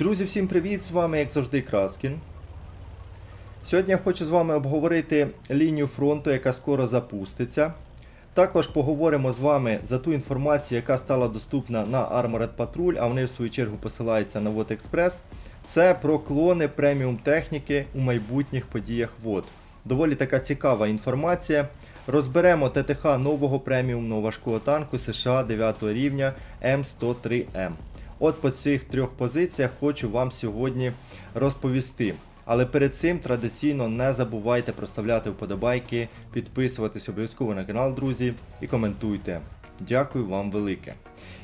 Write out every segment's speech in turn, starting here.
Друзі, всім привіт! З вами, як завжди, Краскін. Сьогодні я хочу з вами обговорити лінію фронту, яка скоро запуститься. Також поговоримо з вами за ту інформацію, яка стала доступна на Armored Patrol, а вони в свою чергу посилаються на Вот Express. Це про клони преміум техніки у майбутніх подіях ВОД. Доволі така цікава інформація. Розберемо ТТХ нового преміумного важкого танку США 9 рівня М103М. От по цих трьох позиціях хочу вам сьогодні розповісти. Але перед цим традиційно не забувайте проставляти вподобайки, підписуватись обов'язково на канал, друзі, і коментуйте. Дякую вам велике.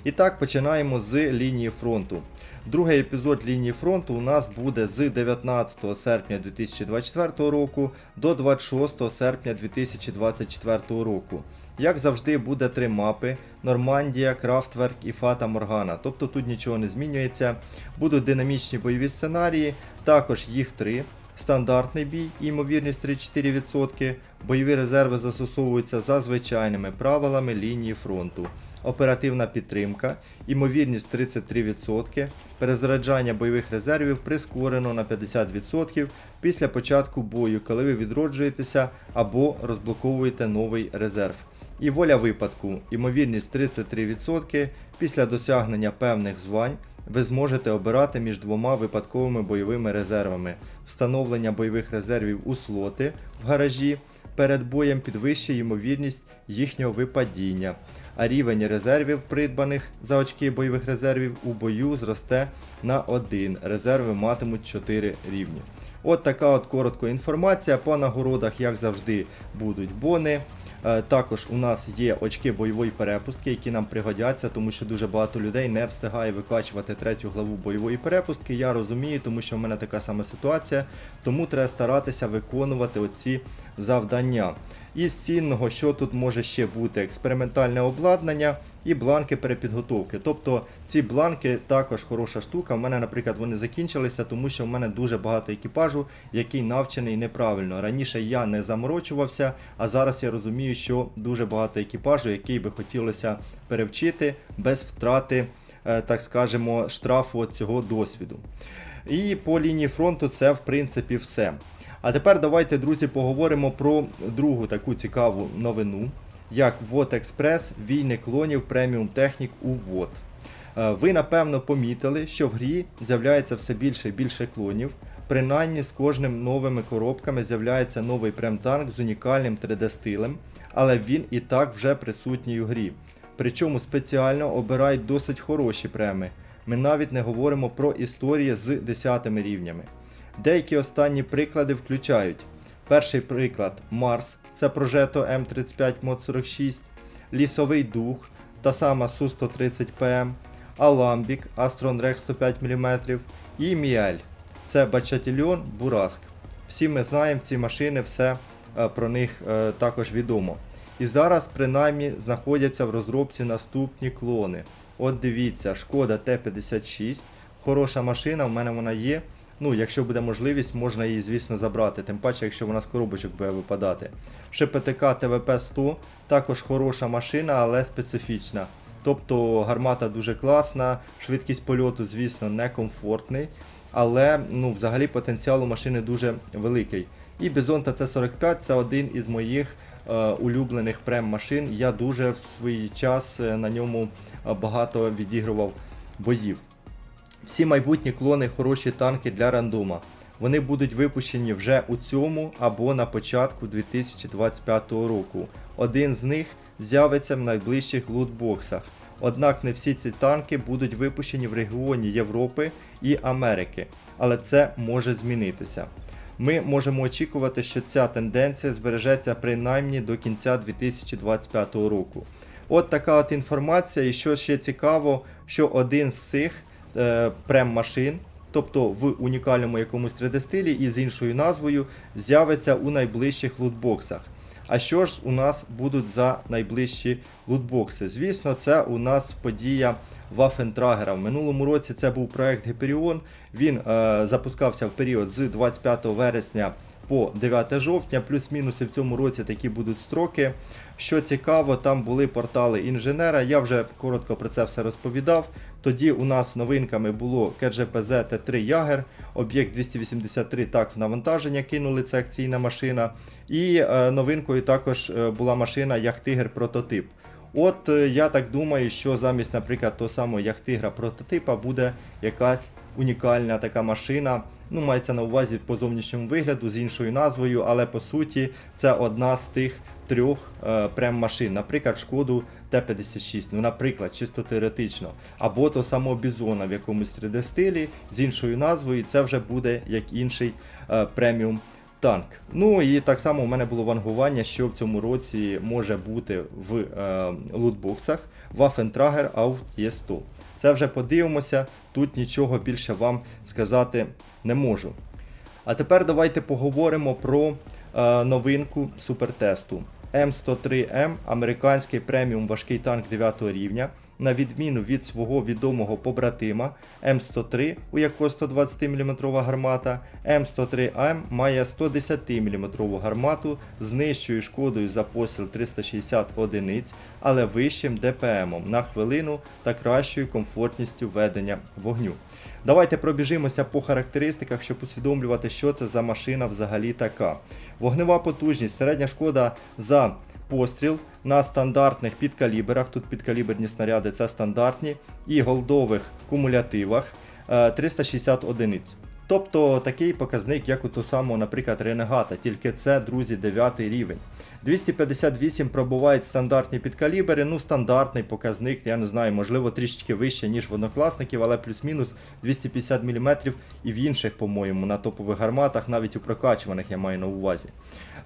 І так, починаємо з лінії фронту. Другий епізод лінії фронту у нас буде з 19 серпня 2024 року до 26 серпня 2024 року. Як завжди, буде три мапи: Нормандія, Крафтверк і Фата Моргана. Тобто тут нічого не змінюється. Будуть динамічні бойові сценарії, також їх три. Стандартний бій, ймовірність 3-4%. Бойові резерви застосовуються за звичайними правилами лінії фронту. Оперативна підтримка, ймовірність 33%, перезаряджання бойових резервів прискорено на 50% після початку бою, коли ви відроджуєтеся або розблоковуєте новий резерв. І воля випадку, ймовірність 33%. Після досягнення певних звань ви зможете обирати між двома випадковими бойовими резервами. Встановлення бойових резервів у слоти в гаражі перед боєм підвищує ймовірність їхнього випадіння, а рівень резервів, придбаних за очки бойових резервів у бою зросте на 1. Резерви матимуть 4 рівні. От така от коротка інформація. По нагородах, як завжди, будуть бони. Е, Також у нас є очки бойової перепустки, які нам пригодяться, тому що дуже багато людей не встигає викачувати третю главу бойової перепустки. Я розумію, тому що в мене така сама ситуація. Тому треба старатися виконувати оці завдання. Із цінного, що тут може ще бути, експериментальне обладнання і бланки перепідготовки. Тобто ці бланки також хороша штука. У мене, наприклад, вони закінчилися, тому що в мене дуже багато екіпажу, який навчений неправильно. Раніше я не заморочувався, а зараз я розумію, що дуже багато екіпажу, який би хотілося перевчити без втрати, е, так скажемо, штрафу цього досвіду. І по лінії фронту це в принципі все. А тепер давайте, друзі, поговоримо про другу таку цікаву новину, як Вот Експрес війни клонів преміум технік у ВОД. Е, Ви напевно помітили, що в грі з'являється все більше і більше клонів. Принаймні з кожним новими коробками з'являється новий прем-танк з унікальним 3D-стилем, але він і так вже присутній у грі. Причому спеціально обирають досить хороші преми. Ми навіть не говоримо про історії з 10 рівнями. Деякі останні приклади включають. Перший приклад Марс, це Progetto M35 Mod 46, Лісовий Дух, та сама Су-130ПМ, Аламбік Astron Rex 105 мм і Міель. Це Бачатільон Бураск. Всі ми знаємо ці машини, все е, про них е, також відомо. І зараз, принаймні, знаходяться в розробці наступні клони. От дивіться, шкода Т-56, хороша машина, в мене вона є. Ну, якщо буде можливість, можна її, звісно, забрати, тим паче, якщо вона з коробочок буде випадати. ШПТК ТВП-100 також хороша машина, але специфічна. Тобто гармата дуже класна, швидкість польоту, звісно, некомфортний, але ну, взагалі потенціал у машини дуже великий. І Bison TC45 це один із моїх е, улюблених прем-машин. Я дуже в свій час е, на ньому е, багато відігрував боїв. Всі майбутні клони хороші танки для рандома. Вони будуть випущені вже у цьому або на початку 2025 року. Один з них з'явиться в найближчих лутбоксах. Однак не всі ці танки будуть випущені в регіоні Європи і Америки, але це може змінитися. Ми можемо очікувати, що ця тенденція збережеться принаймні до кінця 2025 року. От така от інформація, і що ще цікаво, що один з цих прем-машин, тобто в унікальному якомусь 3D-стилі і з іншою назвою, з'явиться у найближчих лутбоксах. А що ж у нас будуть за найближчі лутбокси? Звісно, це у нас подія Вафентрагера. В минулому році це був проект Гіперіон. Він е, запускався в період з 25 вересня по 9 жовтня, плюс-мінуси в цьому році такі будуть строки. Що цікаво, там були портали інженера. Я вже коротко про це все розповідав. Тоді у нас новинками було КГПЗ Т3 Ягер, об'єкт 283 так в навантаження кинули, це акційна машина. І е, новинкою також е, була машина Яхтигер прототип. От е, я так думаю, що замість, наприклад, того самого Яхтигра прототипа буде якась унікальна така машина. Ну, мається на увазі по зовнішньому вигляду з іншою назвою, але по суті це одна з тих трьох е, прем машин. Наприклад, шкоду Т-56, ну, наприклад, чисто теоретично. Або то само Бізона в якомусь 3D стилі з іншою назвою, це вже буде як інший е, преміум танк. Ну і так само у мене було вангування, що в цьому році може бути в е, лутбоксах Waffentrager Auf E100. Це вже подивимося, тут нічого більше вам сказати не можу. А тепер давайте поговоримо про е, новинку супертесту. М103М американський преміум важкий танк 9 рівня. На відміну від свого відомого побратима М103, у якого 120 мм гармата, М103М має 110 мм гармату з нижчою шкодою за постріл 360 одиниць, але вищим ДПМ на хвилину та кращою комфортністю ведення вогню. Давайте пробіжимося по характеристиках, щоб усвідомлювати, що це за машина взагалі така. Вогнева потужність, середня шкода за постріл на стандартних підкаліберах, тут підкаліберні снаряди це стандартні, і голдових кумулятивах е, 360 одиниць. Тобто такий показник, як у того самого, наприклад, Ренегата, тільки це, друзі, 9 рівень. 258 пробувають стандартні підкалібери, ну стандартний показник, я не знаю, можливо трішечки вище, ніж в однокласників, але плюс-мінус 250 мм і в інших, по-моєму, на топових гарматах, навіть у прокачуваних я маю на увазі.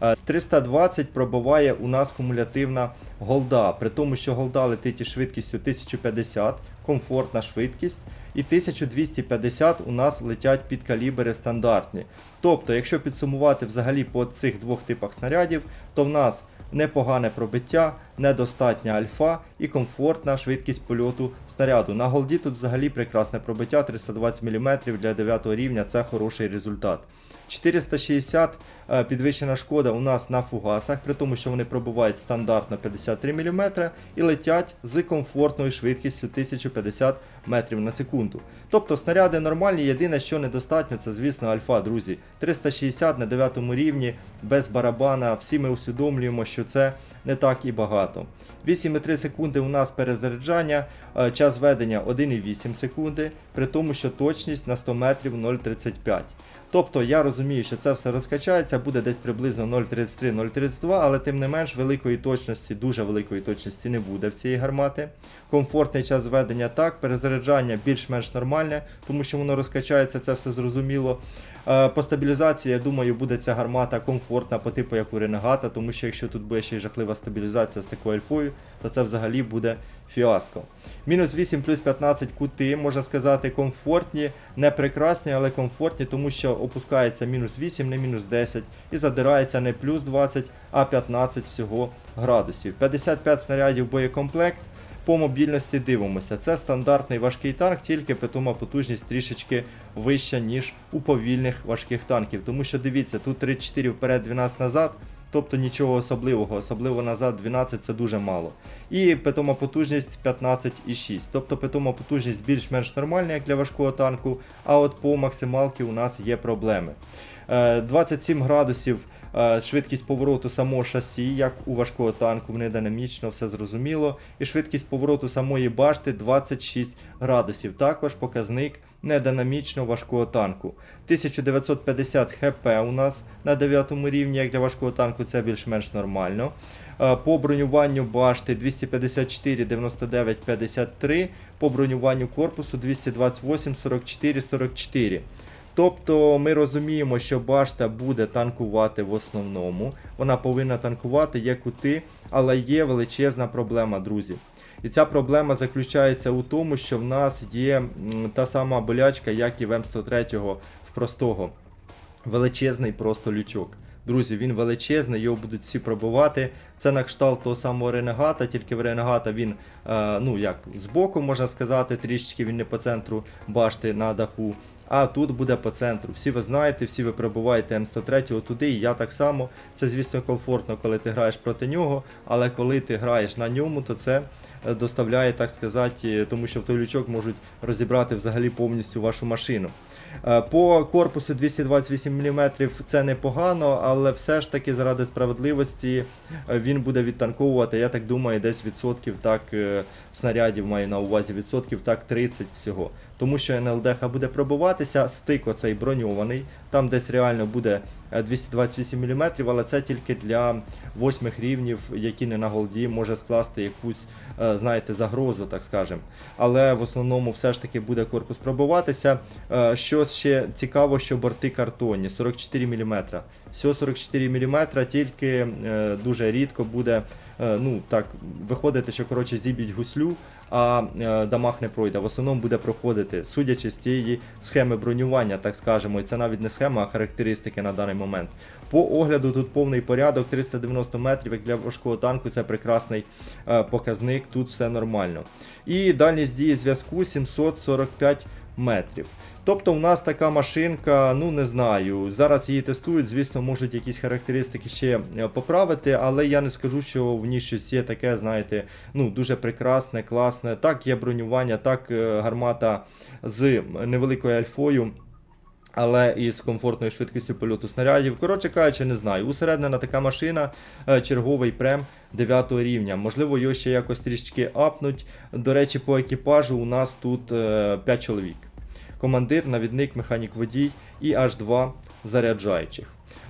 Е, 320 пробиває у нас кумулятивна голда, при тому, що голда летить із швидкістю 1050, комфортна швидкість. І 1250 у нас летять під калібри стандартні. Тобто, якщо підсумувати взагалі по цих двох типах снарядів, то в нас непогане пробиття, недостатня альфа і комфортна швидкість польоту снаряду. На голді тут взагалі прекрасне пробиття 320 мм для 9 рівня це хороший результат. 460 е, підвищена шкода у нас на фугасах, при тому, що вони пробувають стандартно 53 мм і летять з комфортною швидкістю 1050 метрів на секунду. Тобто снаряди нормальні, єдине, що недостатньо, це, звісно, альфа, друзі. 360 на 9 рівні, без барабана. Всі ми усвідомлюємо, що це не так і багато. 8,3 секунди у нас перезаряджання, е, час ведення 1,8 секунди, при тому, що точність на 100 метрів 0,35. Тобто я розумію, що це все розкачається, буде десь приблизно 0,33-0,32, але тим не менш великої точності, дуже великої точності не буде в цієї гармати. Комфортний час зведення так, перезаряджання більш-менш нормальне, тому що воно розкачається, це все зрозуміло. Е, По стабілізації, я думаю, буде ця гармата комфортна по типу як у Ренегата, тому що якщо тут буде ще й жахлива стабілізація з такою альфою, то це взагалі буде фіаско. Мінус 8 плюс 15 кути, можна сказати, комфортні, не прекрасні, але комфортні, тому що опускається мінус 8, не мінус 10 і задирається не плюс 20, а 15 всього градусів. 55 снарядів боєкомплект. По мобільності дивимося. Це стандартний важкий танк, тільки питома потужність трішечки вища, ніж у повільних важких танків. Тому що дивіться, тут 34 вперед, 12 назад. Тобто нічого особливого, особливо назад 12 це дуже мало. І питома потужність 15,6. Тобто питома потужність більш-менш нормальна, як для важкого танку, а от по максималці у нас є проблеми. Е, 27 градусів е, швидкість повороту самого шасі, як у важкого танку, вони динамічно, все зрозуміло. І швидкість повороту самої башти 26 градусів. Також показник нединамічно важкого танку. 1950 хп у нас на 9 рівні, як для важкого танку, це більш-менш нормально. Е, По бронюванню башти 254, 99, 53, по бронюванню корпусу 228, 44, 44. Тобто ми розуміємо, що башта буде танкувати в основному. Вона повинна танкувати, є кути, але є величезна проблема, друзі. І ця проблема заключається у тому, що в нас є та сама болячка, як і в М103 в простого. Величезний просто лючок. Друзі, він величезний, його будуть всі пробувати. Це на кшталт того самого Ренегата, тільки в Ренегата він, е, ну як, збоку, можна сказати, трішечки він не по центру башти на даху. А тут буде по центру. Всі ви знаєте, всі ви прибуваєте М103 туди, і я так само. Це, звісно, комфортно, коли ти граєш проти нього, але коли ти граєш на ньому, то це доставляє, так сказати, тому що в той лючок можуть розібрати взагалі повністю вашу машину. Е, По корпусу 228 мм це непогано, але все ж таки заради справедливості е, він буде відтанковувати, я так думаю, десь відсотків так е, снарядів маю на увазі, відсотків так 30 всього. Тому що НЛДХ буде пробиватися, стик оцей броньований, там десь реально буде е, 228 мм, але це тільки для восьмих рівнів, які не на голді може скласти якусь, е, знаєте, загрозу, так скажемо. Але в основному все ж таки буде корпус пробиватися. Е, Що ще цікаво, що борти картонні 44 мм. Всього 44 мм, тільки е, дуже рідко буде е, ну, так, виходити, що коротше зіб'ють гуслю, а е, дамаг не пройде. В основному буде проходити, судячи з тієї схеми бронювання, так скажемо, і це навіть не схема, а характеристики на даний момент. По огляду тут повний порядок, 390 метрів, як для важкого танку, це прекрасний е, показник, тут все нормально. І дальність дії зв'язку 745 метрів. Тобто, у нас така машинка, ну не знаю. Зараз її тестують, звісно, можуть якісь характеристики ще е, поправити, але я не скажу, що в ній щось є таке, знаєте, ну дуже прекрасне, класне. Так, є бронювання, так, е, гармата з невеликою альфою. Але із комфортною швидкістю польоту снарядів. Коротше кажучи, не знаю. Усереднена така машина, е, черговий прем 9 рівня. Можливо, його ще якось трішки апнуть. До речі, по екіпажу у нас тут е, 5 чоловік. Командир, навідник, механік водій і аж 2 заряджаючих.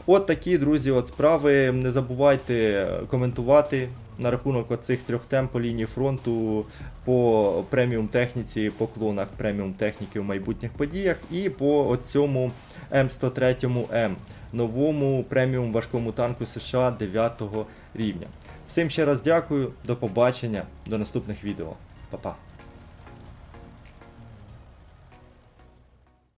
От такі, друзі, от справи. Не забувайте коментувати на рахунок оцих трьох тем по лінії фронту, по преміум техніці, по клонах преміум техніки в майбутніх подіях, і по цьому М103М, новому преміум важкому танку США 9 рівня. Всім ще раз дякую, до побачення, до наступних відео. Па-па.